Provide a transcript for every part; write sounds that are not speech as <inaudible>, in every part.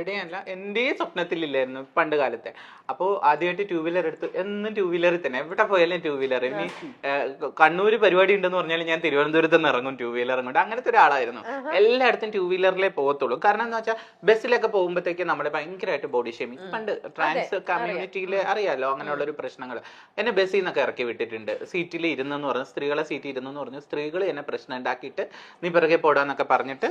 എവിടെയല്ല എന്റെ സ്വപ്നത്തിലില്ലായിരുന്നു പണ്ട് കാലത്തെ. അപ്പോൾ ആദ്യമായിട്ട് ടൂ വീലർ എടുത്തു. എന്നും ടൂ വീലറിൽ തന്നെ. എവിടെ പോയാലും ടൂ വീലർ ഇനി കണ്ണൂര് പരിപാടി ഉണ്ടെന്ന് പറഞ്ഞാൽ ഞാൻ തിരുവനന്തപുരത്ത് നിന്ന് ഇറങ്ങും ടൂ വീലർ കൊണ്ട് അങ്ങനത്തെ ഒരാളായിരുന്നു. എല്ലായിടത്തും ടൂ വീലറിലേ പോകത്തുള്ളൂ. കാരണം എന്താ വെച്ചാൽ ബസ്സിലൊക്കെ പോകുമ്പോഴത്തേക്ക് നമ്മളെ ഭയങ്കരമായിട്ട് ബോഡി ഷേമിങ് പണ്ട് ട്രാൻസ് കമ്മ്യൂണിറ്റിയിൽ അറിയാലോ അങ്ങനെയുള്ള ഒരു പ്രശ്നങ്ങൾ എന്നെ ബസ്സിൽ നിന്നൊക്കെ ഇറക്കി വിട്ടിട്ടുണ്ട്. സീറ്റിൽ ഇരുന്നെന്ന് പറഞ്ഞു. സ്ത്രീകളെ സീറ്റിൽ ഇരുന്നെന്ന് പറഞ്ഞു. സ്ത്രീകൾ എന്നെ പ്രശ്നം ഉണ്ടാക്കിയിട്ട് നീ പിറകെ പോടാന്നൊക്കെ പറഞ്ഞിട്ട്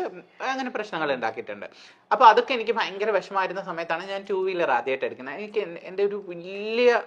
അങ്ങനെ പ്രശ്നങ്ങൾ ഉണ്ടാക്കിയിട്ടുണ്ട്. അപ്പോൾ അതൊക്കെ എനിക്ക് ഭയങ്കര വിഷമായിരുന്ന സമയത്താണ് ഞാൻ ടൂ വീലർ ആദ്യമായിട്ട് എടുക്കുന്നത്. എനിക്ക് എൻ- എന്റെ ഒരു വലിയ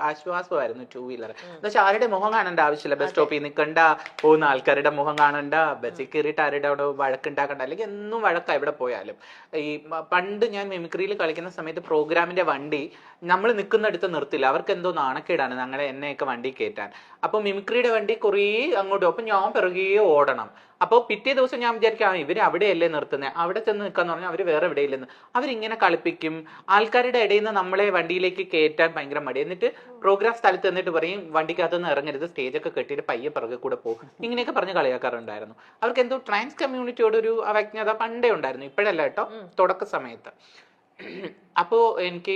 ആശ്വാസമായിരുന്നു ടൂ വീലർ എന്ന് വെച്ചാൽ ആരുടെ മുഖം കാണേണ്ട ആവശ്യമില്ല. ബസ് സ്റ്റോപ്പിൽ നിൽക്കണ്ട പോകുന്ന ആൾക്കാരുടെ മുഖം കാണണ്ട ബസ്സിൽ കയറിയിട്ട് ആരുടെ അവിടെ വഴക്കുണ്ടാക്കണ്ട അല്ലെങ്കിൽ എന്നും വഴക്ക എവിടെ പോയാലും. ഈ പണ്ട് ഞാൻ മിമിക്രിയിൽ കളിക്കുന്ന സമയത്ത് പ്രോഗ്രാമിന്റെ വണ്ടി നമ്മൾ നിൽക്കുന്നിടത്ത് നിർത്തില്ല. അവർക്ക് എന്തോ നാണക്കേടാണ് ഞങ്ങളെ എന്നെയൊക്കെ വണ്ടി കയറ്റാൻ. അപ്പൊ മിമിക്രിയുടെ വണ്ടി കുറേ അങ്ങോട്ടും അപ്പൊ ഞാൻ പിറകെ ഓടണം. അപ്പോൾ പിറ്റേ ദിവസം ഞാൻ വിചാരിക്കും ആ ഇവർ അവിടെയല്ലേ നിർത്തുന്നത് അവിടെ ചെന്ന് നിൽക്കാന്ന് പറഞ്ഞാൽ അവർ വേറെ എവിടെയില്ലെന്ന്. അവരിങ്ങനെ കളിപ്പിക്കും. ആൾക്കാരുടെ ഇടയിൽ നിന്ന് നമ്മളെ വണ്ടിയിലേക്ക് കയറ്റാൻ ഭയങ്കര മടി. എന്നിട്ട് പ്രോഗ്രാം സ്ഥലത്ത് എന്നിട്ട് പറയും വണ്ടിക്കകത്ത് നിന്ന് ഇറങ്ങരുത് സ്റ്റേജൊക്കെ കെട്ടിയിട്ട് പയ്യെ പിറകെ കൂടെ പോകും. ഇങ്ങനെയൊക്കെ പറഞ്ഞ് കളിയാക്കാറുണ്ടായിരുന്നു. അവർക്ക് എന്തോ ട്രാൻസ് കമ്മ്യൂണിറ്റിയോട് ഒരു അവജ്ഞത പണ്ടേ ഉണ്ടായിരുന്നു. ഇപ്പോഴല്ല കേട്ടോ. തുടക്ക സമയത്ത്. അപ്പോൾ എനിക്ക്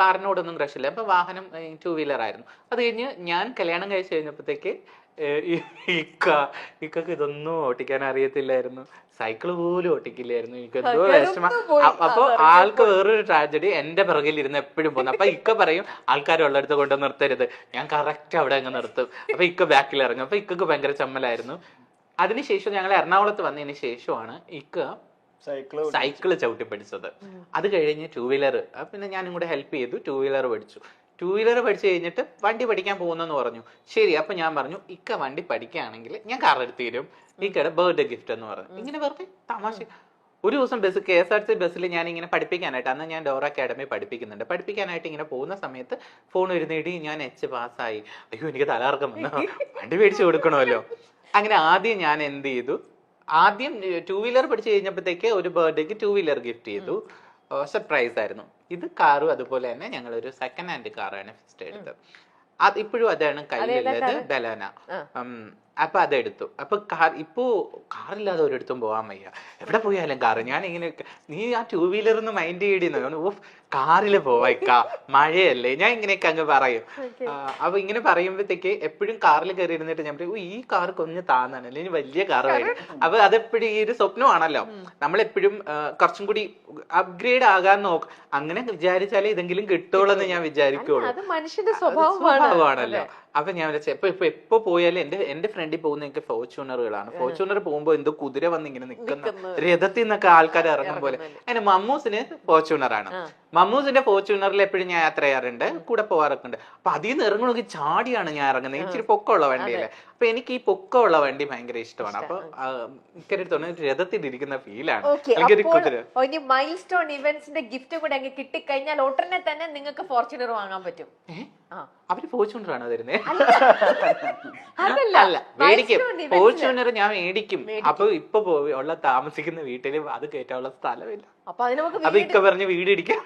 കാറിനോടൊന്നും ക്രഷില്ല അപ്പൊ വാഹനം ടൂ വീലർ ആയിരുന്നു. അത് കഴിഞ്ഞ് ഞാൻ കല്യാണം കഴിച്ച് കഴിഞ്ഞപ്പോഴത്തേക്ക് ഇക്ക ഇക്കക്ക് ഇതൊന്നും ഓട്ടിക്കാൻ അറിയത്തില്ലായിരുന്നു. സൈക്കിൾ പോലും ഓട്ടിക്കില്ലായിരുന്നു എനിക്ക് എന്തോ വിഷമ. അപ്പൊ ആൾക്ക് വേറൊരു ട്രാജഡി എന്റെ പിറകിൽ ഇരുന്ന് എപ്പോഴും പോകുന്നു. അപ്പൊ ഇക്ക പറയും ആൾക്കാരുള്ളിടത്ത് കൊണ്ട് നിർത്തരുത്. ഞാൻ കറക്റ്റ് അവിടെ അങ്ങ് നിർത്തും. അപ്പൊ ഇക്ക ബാക്കിൽ ഇറങ്ങും അപ്പൊ ഇക്കക്ക് ഭയങ്കര ചമ്മലായിരുന്നു. അതിനുശേഷം ഞങ്ങൾ എറണാകുളത്ത് വന്നതിന് ശേഷമാണ് ഇക്ക സൈക്കിൾ സൈക്കിൾ ചവിട്ടി പഠിച്ചത് അത് കഴിഞ്ഞ് ടൂ വീലർ പിന്നെ ഞാനും കൂടെ ഹെൽപ്പ് ചെയ്തു. ടൂ വീലർ പഠിച്ചു ടൂ വീലർ പഠിച്ചു കഴിഞ്ഞിട്ട് വണ്ടി പഠിക്കാൻ പോകുന്നെന്ന് പറഞ്ഞു. ശരി അപ്പൊ ഞാൻ പറഞ്ഞു ഇക്ക വണ്ടി പഠിക്കുകയാണെങ്കിൽ ഞാൻ കാർ എടുത്ത് തരും. ഇക്കയുടെ ബർത്ത്ഡേ ഗിഫ്റ്റ് എന്ന് പറഞ്ഞു. ഇങ്ങനെ വെറുതെ തമാശ. ഒരു ദിവസം bus K S R T ബസ്സിൽ ഞാൻ ഇങ്ങനെ പഠിപ്പിക്കാനായിട്ട് അന്ന് ഞാൻ ഡോറ അക്കാഡമി പഠിപ്പിക്കുന്നുണ്ട്. പഠിപ്പിക്കാനായിട്ട് ഇങ്ങനെ പോകുന്ന സമയത്ത് ഫോൺ വരുന്നിടി ഞാൻ എച്ച് പാസ്സായി അയ്യോ എനിക്ക് തലകറക്കം വന്നു. വണ്ടി മേടിച്ചു കൊടുക്കണമല്ലോ. അങ്ങനെ ആദ്യം ഞാൻ എന്ത് ചെയ്തു? ആദ്യം ടൂ വീലർ പഠിച്ചു കഴിഞ്ഞപ്പോഴത്തേക്ക് ഒരു ബർത്ത്ഡേക്ക് ടൂ വീലർ ഗിഫ്റ്റ് ചെയ്തു. സർപ്രൈസ് ആയിരുന്നു. ഇത് കാറും അതുപോലെ തന്നെ ഞങ്ങൾ ഒരു സെക്കൻഡ് ഹാൻഡ് കാറാണ് ഫസ്റ്റ് എടുത്തത്. അത് ഇപ്പോഴും അതാണ് കയ്യിലുള്ളത് ബലാന. അപ്പൊ അതെടുത്തു. അപ്പൊ കാർ ഇപ്പോ കാറില്ലാതെ ഒരിടത്തും പോകാൻ വയ്യ. എവിടെ പോയാലും കാറ് ഞാൻ ഇങ്ങനെ നീ ആ ടൂ വീലർ ഒന്ന് മൈൻഡ് ചെയ്യടിന്ന് ഓഫ് കാറിൽ പോവാ മഴയല്ലേ. ഞാൻ ഇങ്ങനെയൊക്കെ അങ്ങ് പറയും. അപ്പൊ ഇങ്ങനെ പറയുമ്പോഴത്തേക്ക് എപ്പോഴും കാറിൽ കയറി ഇരുന്നിട്ട് ഞാൻ പറയും "ഓ, ഈ കാർ കൊഞ്ഞ് താന്നാണ്. അല്ലെങ്കിൽ വലിയ കാർ വരും. <laughs> അപ്പൊ അതെപ്പോഴും ഈ ഒരു സ്വപ്നമാണല്ലോ. നമ്മളെപ്പോഴും കുറച്ചും കൂടി അപ്ഗ്രേഡ് ആകാൻ നോക്കും. അങ്ങനെ വിചാരിച്ചാലേ ഇതെങ്കിലും കിട്ടുള്ളൂ. എന്ന് ഞാൻ വിചാരിക്കുള്ളൂ സ്വഭാവമാണല്ലോ. അപ്പൊ ഞാൻ വിളിച്ചത് ഇപ്പൊ ഇപ്പൊ എപ്പോ പോയാലും എന്റെ എന്റെ ഫ്രണ്ടിൽ പോകുന്ന എനിക്ക് ഫോർച്യൂണറുകളാണ് ഫോർച്യൂണർ പോകുമ്പോ എന്തോ കുതിര വന്ന് ഇങ്ങനെ നിൽക്കുന്ന. രഥത്തിൽ നിന്നൊക്കെ ആൾക്കാർ ഇറങ്ങും പോലെ. അങ്ങനെ മമ്മൂസിന് ഫോർച്യൂണർ ആണ് മമ്മൂസിന്റെ ഫോർച്യൂണറിൽ എപ്പോഴും ഞാൻ യാത്ര ചെയ്യാറുണ്ട് കൂടെ പോവാറൊക്കെ ഉണ്ട് അപ്പൊ അതിൽ നിന്ന് ഇറങ്ങണമെങ്കിൽ ചാടിയാണ് ഞാൻ ഇറങ്ങുന്നത്. ഇച്ചിരി പൊക്കമുള്ള വണ്ടിയല്ലേ. അപ്പൊ എനിക്ക് ഈ പൊക്കമുള്ള വണ്ടി ഭയങ്കര ഇഷ്ടമാണ്. അപ്പൊ എനിക്കൊരു രഥത്തിൽ ഇരിക്കുന്ന ഫീലാണ് എനിക്കൊരു മൈൽ സ്റ്റോൺ ഇവന്റ്സിന്റെ ഗിഫ്റ്റ് കൂടെ കിട്ടിക്കഴിഞ്ഞാൽ ഉടനെ തന്നെ നിങ്ങൾക്ക് ഫോർച്യൂണർ വാങ്ങാൻ പറ്റും. അവർ തരുന്നത് അതല്ല. അല്ല മേടിക്കും. ഫോർച്യൂണർ ഞാൻ മേടിക്കും. അപ്പൊ ഇപ്പൊ ഉള്ള താമസിക്കുന്ന വീട്ടിൽ അത് കേറ്റാനുള്ള സ്ഥലമില്ല. അപ്പൊ ഇക്ക പറഞ്ഞ് വീട് ഇടിക്കാം.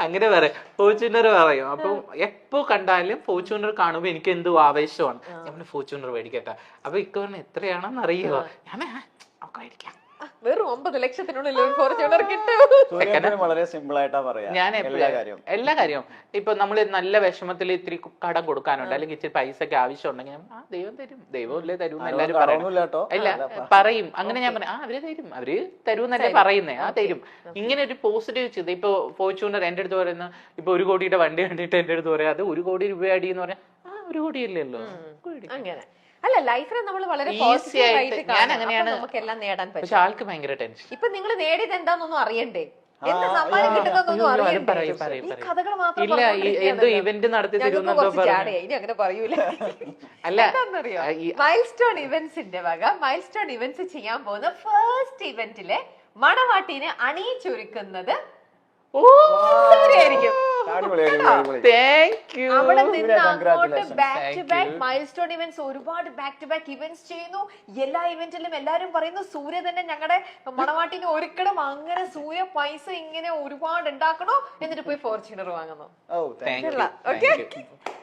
അങ്ങനെ പറയാം. ഫോർച്യൂണർ പറയും. അപ്പൊ എപ്പോ കണ്ടാലും ഫോർച്യൂണർ കാണുമ്പോ എനിക്ക് എന്തോ ആവേശമാണ്. ഞാൻ ഫോർച്യൂണർ മേടിക്കട്ടെ. അപ്പൊ ഇക്ക പറഞ്ഞ എത്രയാണെന്ന് അറിയോ ഞാൻ "ആ, നമുക്ക് മേടിക്കാം. വെറും ഒമ്പത് ലക്ഷത്തിനുള്ളിൽ ഒരു ഫോർച്യൂണർ കിട്ടും. വളരെ സിമ്പിൾ ആയിട്ടാ പറയാ. ഞാൻ എല്ലാ എപ്പോഴും കാര്യവും. എല്ലാ കാര്യവും. ഇപ്പൊ നമ്മൾ നല്ല വിഷമത്തിൽ ഇത്തിരി കടം കൊടുക്കാനുണ്ട്. അല്ലെങ്കിൽ ഇച്ചിരി പൈസക്ക് ആവശ്യം ഉണ്ടെങ്കിൽ ആ ദൈവം തരും. ദൈവം അല്ലേ തരും എന്ന് എല്ലാരും അല്ല പറയും. അങ്ങനെ ഞാൻ പറയും. ആ അവർ തരും. അവർ തരും എന്നല്ലേ പറയുന്നേ. ആ തരും. ഇങ്ങനെ ഒരു പോസിറ്റീവ് ചിന്ത. ഇപ്പൊ ഫോർച്യൂണർ എന്റെ അടുത്ത് പറയുന്ന ഇപ്പൊ ഒരു കോടിയുടെ വണ്ടി കണ്ടിട്ട് എന്റെ അടുത്ത് പറയാം അത് ഒരു കോടി രൂപ അടി എന്ന് പറയാം ആ ഒരു കോടി അല്ലല്ലോ കോടി. അങ്ങനെ. അല്ല ലൈഫിനെ നമ്മൾ വളരെ Easy പോസിറ്റീവ് ആയിട്ട് ആയിട്ട് ഞാൻ അങ്ങനെയാണ് അപ്പൊ നമുക്ക് എല്ലാം നേടാൻ പറ്റും. പക്ഷെ ആൾക്ക് ഭയങ്കര ടെൻഷൻ ഇപ്പൊ നിങ്ങൾ നേടിയത് എന്താണെന്നൊന്നും അറിയണ്ടേ? ഇല്ല. എന്തോ ഇവന്റ് നടത്തി അങ്ങനെ പറയൂല. അല്ല മൈൽ സ്റ്റോൺ ഇവന്റ്സിന്റെ വക മൈൽ സ്റ്റോൺ ഇവന്റ്സ് ചെയ്യാൻ പോകുന്ന ഫസ്റ്റ് ഇവന്റിലെ മണവാട്ടിനെ അണിയിച്ചൊരുക്കുന്നത് ഓ സൂര്യയായിരിക്കും. അവിടെ നിന്ന് അങ്ങോട്ട് back to back. Milestone events ഒരുപാട് ബാക്ക് ടു ബാക്ക് ഇവന്റ്സ് ചെയ്യുന്നു. എല്ലാ ഇവന്റിലും എല്ലാരും പറയുന്നു സൂര്യ തന്നെ ഞങ്ങളുടെ മണവാട്ടിനെ ഒരുക്കണം അങ്ങനെ സൂര്യ പൈസ ഇങ്ങനെ ഒരുപാട് ഉണ്ടാക്കണോ? എന്നിട്ട് പോയി ഫോർച്യൂണർ വാങ്ങുന്നു. ഓ താങ്ക് യു കൊള്ളാം.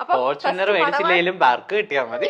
അപ്പൊ ഫോർച്യൂണർ മേടിച്ചില്ലെങ്കിലും ബാർക്ക് കിട്ടിയാ മതി.